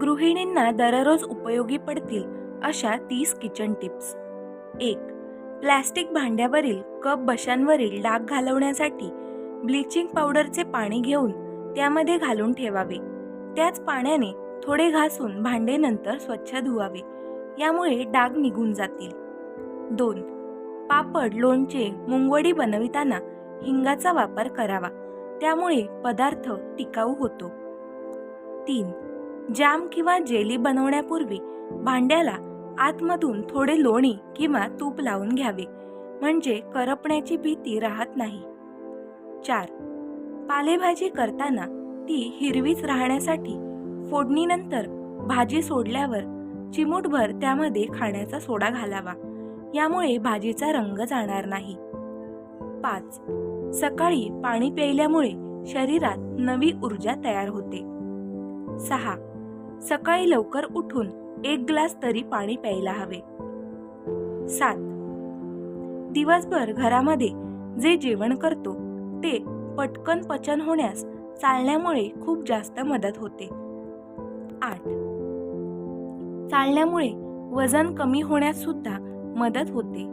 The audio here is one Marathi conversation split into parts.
गृहिणींना दररोज उपयोगी पडतील अशा तीस किचन टिप्स एक प्लॅस्टिक भांड्यावरील कप बशांवरील डाग घालवण्यासाठी ब्लिचिंग पावडरचे पाणी घेऊन त्यामध्ये घालून ठेवावे. त्याच पाण्याने थोडे घासून भांडे नंतर स्वच्छ धुवावे. यामुळे डाग निघून जातील. दोन पापड लोणचे मुंगवडी बनविताना हिंगाचा वापर करावा. त्यामुळे पदार्थ टिकाऊ होतो. तीन जाम किंवा जेली बनवण्यापूर्वी भांड्याला आतमधून थोडे लोणी किंवा तूप लावून घ्यावे. म्हणजे करपण्याची भीती राहत नाही. चार. पालेभाजी करताना ती हिरवीच राहण्यासाठी फोडणीनंतर भाजी सोडल्यावर चिमूटभर त्यामध्ये खाण्याचा सोडा घालावा. यामुळे भाजीचा रंग जाणार नाही. पाच. सकाळी पाणी प्यायल्यामुळे शरीरात नवी ऊर्जा तयार होते. सहा. सकाळी लवकर उठून एक ग्लास तरी पाणी प्यायला हवे. सात. दिवसभर घरामध्ये जे जेवण करतो ते पटकन पचन होण्यास चालण्यामुळे खूप जास्त मदत होते. आठ. चालण्यामुळे वजन कमी होण्यास सुद्धा मदत होते.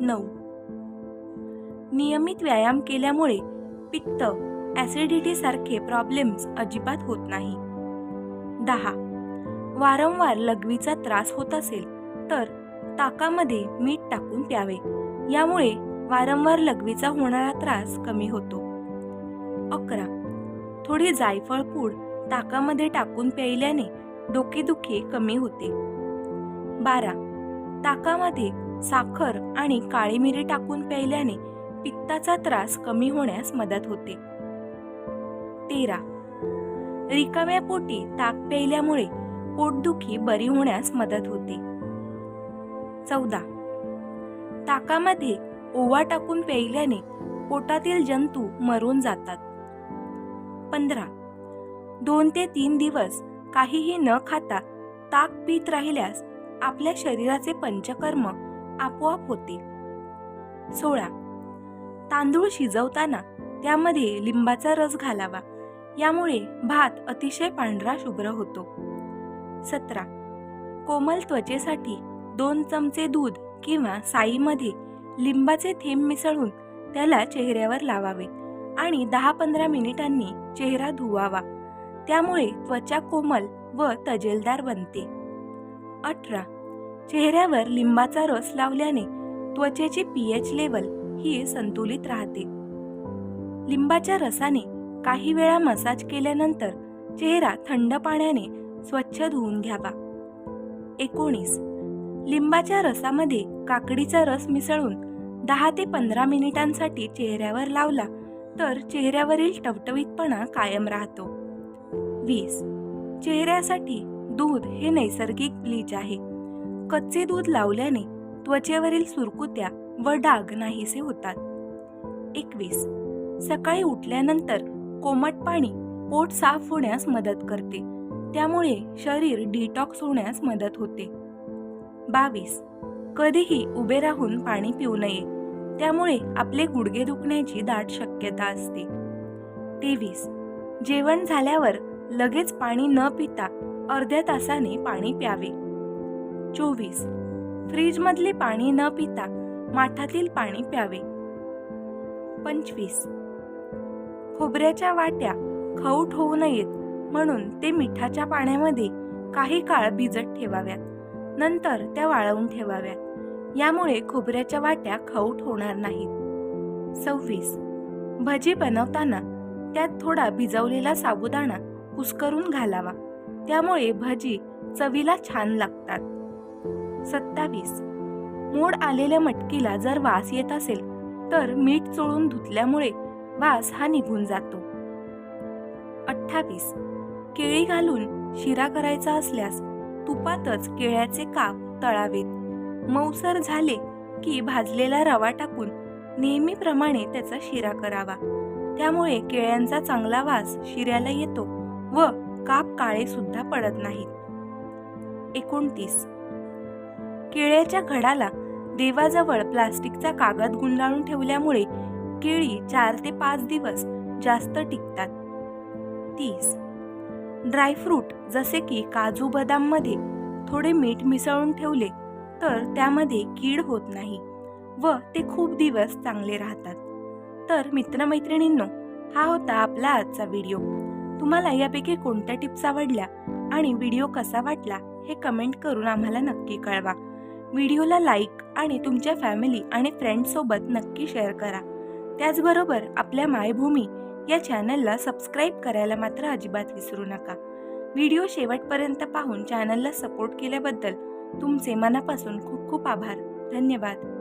नऊ. नियमित व्यायाम केल्यामुळे पित्त ॲसिडिटी सारखे प्रॉब्लेम्स अजिबात होत नाही. दहा. वारंवार लघवीचा त्रास होत असेल तर ताकामध्ये मीठ टाकून प्यावे. यामुळे वारंवार लघवीचा होणारा त्रास कमी होतो. अकरा. थोडी जायफळ पूड ताकामध्ये टाकून प्यायल्याने डोकेदुखी कमी होते. बारा. ताकामध्ये साखर आणि काळी मिरी टाकून प्यायल्याने पित्ताचा त्रास कमी होण्यास मदत होते. तेरा. रिकाम्या पोटी ताक प्यायल्यामुळे पोटदुखी बरी होण्यास मदत होते. चौदा. ताकामध्ये ओवा टाकून प्यायल्याने पोटातील जंतू मरून जातात. पंधरा. दोन ते तीन दिवस काहीही न खाता ताक पीत राहिल्यास आपल्या शरीराचे पंचकर्म आपोआप होते. सोळा. तांदूळ शिजवताना त्यामध्ये लिंबाचा रस घालावा. यामुळे भात अतिशय पांढरा शुभ्र होतो. सतरा. कोमल त्वचेसाठी दोन चमचे दूध किंवा साईमध्ये लिंबाचे थेंब मिसळून त्याला चेहऱ्यावर लावावे आणि दहा पंधरा मिनिटांनी चेहरा धुवावा. त्यामुळे त्वचा कोमल व तजेलदार बनते. अठरा. चेहऱ्यावर लिंबाचा रस लावल्याने त्वचेची पीएच लेवल ही संतुलित राहते. लिंबाच्या रसाने काही वेळा मसाज केल्यानंतर चेहरा थंड पाण्याने स्वच्छ धुवून घ्यावा. एकोणीस. लिंबाच्या रसामध्ये काकडीचा रस मिसळून दहा ते पंधरा मिनिटांसाठी चेहऱ्यावर लावला तर चेहऱ्यावरील टवटवीतपणा कायम राहतो. वीस. चेहऱ्यासाठी दूध हे नैसर्गिक ब्लीच आहे. कच्चे दूध लावल्याने त्वचेवरील सुरकुत्या व डाग नाहीसे होतात. एकवीस. सकाळी उठल्यानंतर कोमट पाणी पोट साफ होण्यास मदत करते. त्यामुळे शरीर डिटॉक्स होण्यास मदत होते. बावीस. कधीही उभे राहून पाणी पिऊ नये. त्यामुळे आपले गुडघे दुखण्याची दाट शक्यता असते. तेवीस. जेवण झाल्यावर लगेच पाणी न पिता अर्ध्या तासाने पाणी प्यावे. चोवीस. फ्रीजमधले पाणी न पिता माठातील पाणी प्यावे. पंचवीस. खोबऱ्याच्या वाट्या खाऊट होऊ नयेत म्हणून ते मिठाच्या पाण्यामध्ये काही काळ भिजत ठेवाव्यात. नंतर त्या वाळवून ठेवाव्यात. यामुळे खोबऱ्याच्या वाट्या खाऊट होणार नाहीत. सव्वीस. भजी बनवताना त्यात थोडा भिजवलेला साबुदाणा कुस्करून घालावा. त्यामुळे भजी चवीला छान लागतात. सत्तावीस. मोड आलेल्या मटकीला जर वास येत असेल तर मीठ चोळून धुतल्यामुळे वास हा निघून जातो. अठ्ठावीस. केळी घालून शिरा करायचा असल्यास तुपातच केळ्याचे काप तळावेत. मऊसर झाले की भाजलेला रवा टाकून नेहमीप्रमाणे त्याचा शिरा करावा. त्यामुळे केळ्यांचा चांगला वास शिऱ्याला येतो व काप काळे सुद्धा पडत नाहीत. एकोणतीस. केळ्याच्या घडाला देवाजवळ प्लास्टिकचा कागद गुंडाळून ठेवल्यामुळे केळी चार ते पाच दिवस जास्त टिकतात. तीस. ड्रायफ्रूट जसे की काजू बदाममध्ये थोडे मीठ मिसळून ठेवले तर त्यामध्ये कीड होत नाही व ते खूप दिवस चांगले राहतात. तर मित्रमैत्रिणींनो हा होता आपला आजचा व्हिडिओ. तुम्हाला यापैकी कोणत्या टिप्स आवडल्या आणि व्हिडिओ कसा वाटला हे कमेंट करून आम्हाला नक्की कळवा. व्हिडिओला लाईक आणि तुमच्या फॅमिली आणि फ्रेंड्ससोबत नक्की शेअर करा. त्याचबरोबर आपल्या मायभूमी या चॅनलला सबस्क्राईब करायला मात्र अजिबात विसरू नका. व्हिडिओ शेवटपर्यंत पाहून चॅनलला सपोर्ट केल्याबद्दल तुमचे मनापासून खूप खूप आभार. धन्यवाद.